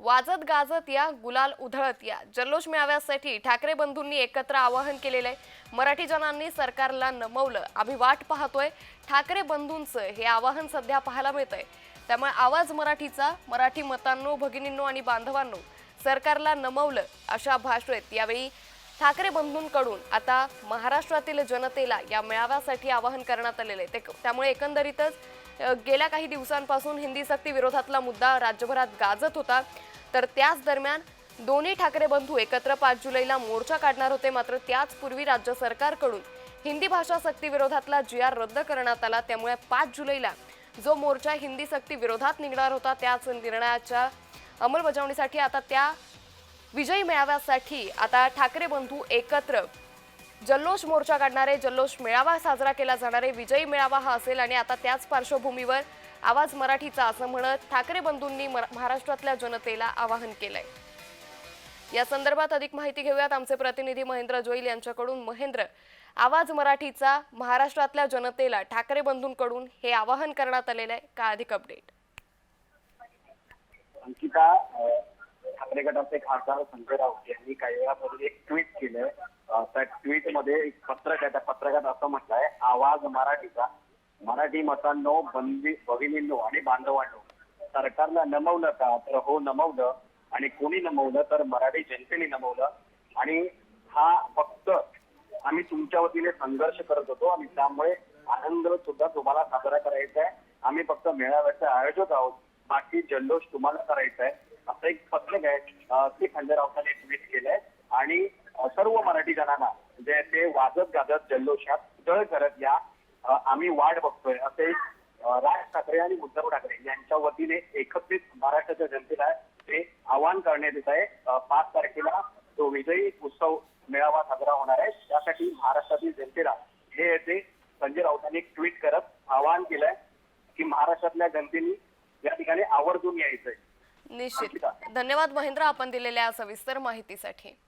वाजत गाजत या गुलाल उधळत या. जल्लोष मेळाव्यासाठी ठाकरे बंधूंनी एकत्र आवाहन केलेलं आहे. मराठी जनांनी सरकारला नमवलं. आम्ही वाट पाहतोय. ठाकरे बंधूंचं हे आवाहन सध्या पाहायला मिळतंय. त्यामुळे आवाज मराठीचा मराठी मतांनो भगिनींनो आणि बांधवांनो सरकारला नमवलं अशा भाषेत यावेळी ठाकरे बंधूंकडून आता महाराष्ट्रातील जनतेला या मेळाव्यासाठी आवाहन करण्यात आलेलं आहे. ते त्यामुळे एकंदरीतच गेल्या काही दिवसांपासून हिंदी सक्ती विरोधातला मुद्दा राज्यभरात गाजत होता. तर त्याच दरम्यान दोन्ही ठाकरे बंधू एकत्र पाच जुलैला मोर्चा काढणार होते. मात्र त्याचपूर्वी राज्य सरकारकडून हिंदी भाषा सक्ती विरोधातला जी आर रद्द करण्यात आला. त्यामुळे पाच जुलैला जो मोर्चा हिंदी सक्ती विरोधात निघणार होता त्याच निर्णयाच्या अंमलबजावणीसाठी आता त्या विजयी मेळाव्यासाठी आता ठाकरे बंधू एकत्र जल्लोष मोर्चा काढणारे जल्लोष मेळावा साजरा केला जाणारे विजयी मेळावा हा असेल आणि आता त्याच पार्श्वभूमीवर आवाज मराठीचा असं म्हणत ठाकरे बंधूंनी महाराष्ट्रातल्या जनतेला आवाहन केलंय. या संदर्भात अधिक माहिती घेऊयात. आमचे प्रतिनिधी महेंद्र जोईल यांच्याकडून. महेंद्र आवाज मराठीचा महाराष्ट्रातल्या जनतेला ठाकरे बंधूंकडून हे आवाहन करण्यात आलेलं आहे. का अधिक अपडेट अंकिता ठाकरे गटाचे खासदार संजय राऊत यांनी काही वेळापूर्वी एक ट्विट केलंय त्या ट्विटमध्ये एक पत्रक आहे त्या पत्रकात असं म्हटलंय आवाज मराठीचा. मराठी मतांनो बंदी भगिनींनो आणि बांधवांनो सरकारला नमवलं का? तर हो नमवलं. आणि कोणी नमवलं? तर मराठी जनतेने नमवलं. आणि हा फक्त आम्ही तुमच्या वतीने संघर्ष करत होतो आणि त्यामुळे आनंद सुद्धा तुम्हाला साजरा करायचा आहे. आम्ही फक्त मेळाव्याचे आयोजक आहोत. बाकी जल्लोष तुम्हाला करायचा आहे. असं एक पत्रक आहे ते खंडेरावसाने ट्विट केलंय. आणि सर्व मराठी जणांना जे ते वाजत गाजत जल्लोषात जळ करत या आम्ही वाट बघतोय असे राज ठाकरे आणि उद्धव ठाकरे यांच्या वतीने एकत्रित महाराष्ट्राच्या जनतेला ते आवाहन करण्यात येत आहे. पाच तारखेला तो विजयी उत्सव मेळावा साजरा होणार आहे त्यासाठी महाराष्ट्रातील जनतेला हे येते संजय राऊतांनी ट्विट करत आवाहन केलंय की महाराष्ट्रातल्या जनतेने या ठिकाणी आवर्जून यायचं. निश्चित. धन्यवाद महेंद्र आपण दिलेल्या सविस्तर माहितीसाठी.